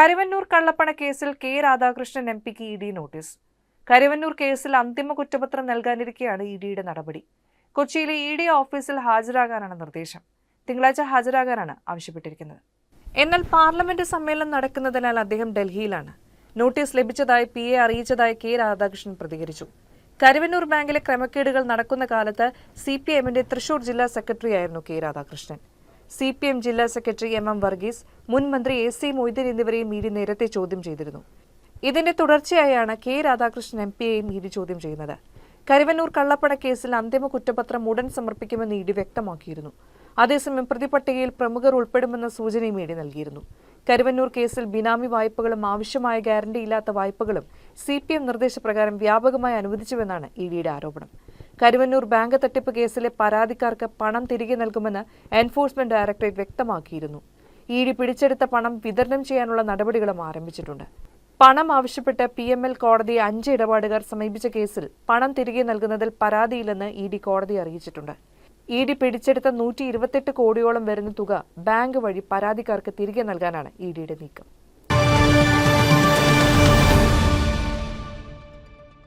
കരുവന്നൂർ കള്ളപ്പണ കേസിൽ K Radhakrishnan M പിക്ക് ഇ ഡി നോട്ടീസ്. കരുവന്നൂർ കേസിൽ അന്തിമ കുറ്റപത്രം നൽകാനിരിക്കെയാണ് ഇ ഡിയുടെ നടപടി. കൊച്ചിയിലെ ഇ ഡി ഓഫീസിൽ ഹാജരാകാനാണ് നിർദ്ദേശം. തിങ്കളാഴ്ച ഹാജരാകാനാണ് ആവശ്യപ്പെട്ടിരിക്കുന്നത്. എന്നാൽ പാർലമെന്റ് സമ്മേളനം നടക്കുന്നതിനാൽ അദ്ദേഹം ഡൽഹിയിലാണ്. നോട്ടീസ് ലഭിച്ചതായി പി എ അറിയിച്ചതായി കെ രാധാകൃഷ്ണൻ പ്രതികരിച്ചു. കരുവന്നൂർ ബാങ്കിലെ ക്രമക്കേടുകൾ നടക്കുന്ന കാലത്ത് സി പി എമ്മിന്റെ തൃശൂർ ജില്ലാ സെക്രട്ടറിയായിരുന്നു K Radhakrishnan. C P M ജില്ലാ സെക്രട്ടറി എം എം വർഗീസ് മുൻ മന്ത്രി എ സി മൊയ്തീൻ എന്നിവരെയും ഇ നേരത്തെ ചോദ്യം ചെയ്തിരുന്നു. ഇതിന്റെ തുടർച്ചയായാണ് കെ രാധാകൃഷ്ണൻ എം പിയെയും ഇ ചോദ്യം ചെയ്യുന്നത്. കരുവന്നൂർ കള്ളപ്പണ കേസിൽ അന്തിമ കുറ്റപത്രം ഉടൻ സമർപ്പിക്കുമെന്ന് ഇ വ്യക്തമാക്കിയിരുന്നു. അതേസമയം പ്രതിപട്ടികയിൽ പ്രമുഖർ ഉൾപ്പെടുമെന്ന സൂചനയും ഇ നൽകിയിരുന്നു. കരുവന്നൂർ കേസിൽ ബിനാമി വായ്പകളും ആവശ്യമായ ഗ്യാരണ്ടിയില്ലാത്ത വായ്പകളും സി പി എം നിർദ്ദേശപ്രകാരം വ്യാപകമായി അനുവദിച്ചുവെന്നാണ് ഇ ഡിയുടെ ആരോപണം. കരുവന്നൂർ ബാങ്ക് തട്ടിപ്പ് കേസിലെ പരാതിക്കാർക്ക് പണം തിരികെ നൽകുമെന്ന് എൻഫോഴ്സ്മെന്റ് ഡയറക്ടറേറ്റ് വ്യക്തമാക്കിയിരുന്നു. ഇ പിടിച്ചെടുത്ത പണം വിതരണം ചെയ്യാനുള്ള നടപടികളും ആരംഭിച്ചിട്ടുണ്ട്. പണം ആവശ്യപ്പെട്ട് പി എം എൽ കോടതിയെ അഞ്ച് ഇടപാടുകാർ സമീപിച്ച കേസിൽ പണം തിരികെ നൽകുന്നതിൽ പരാതിയില്ലെന്ന് ഇ ഡി കോടതി അറിയിച്ചിട്ടുണ്ട്. ഇ ഡി പിടിച്ചെടുത്ത നൂറ്റി ഇരുപത്തെട്ട് കോടിയോളം വരുന്ന തുക ബാങ്ക് വഴി പരാതിക്കാർക്ക് തിരികെ നൽകാനാണ് ഇ ഡിയുടെ നീക്കം.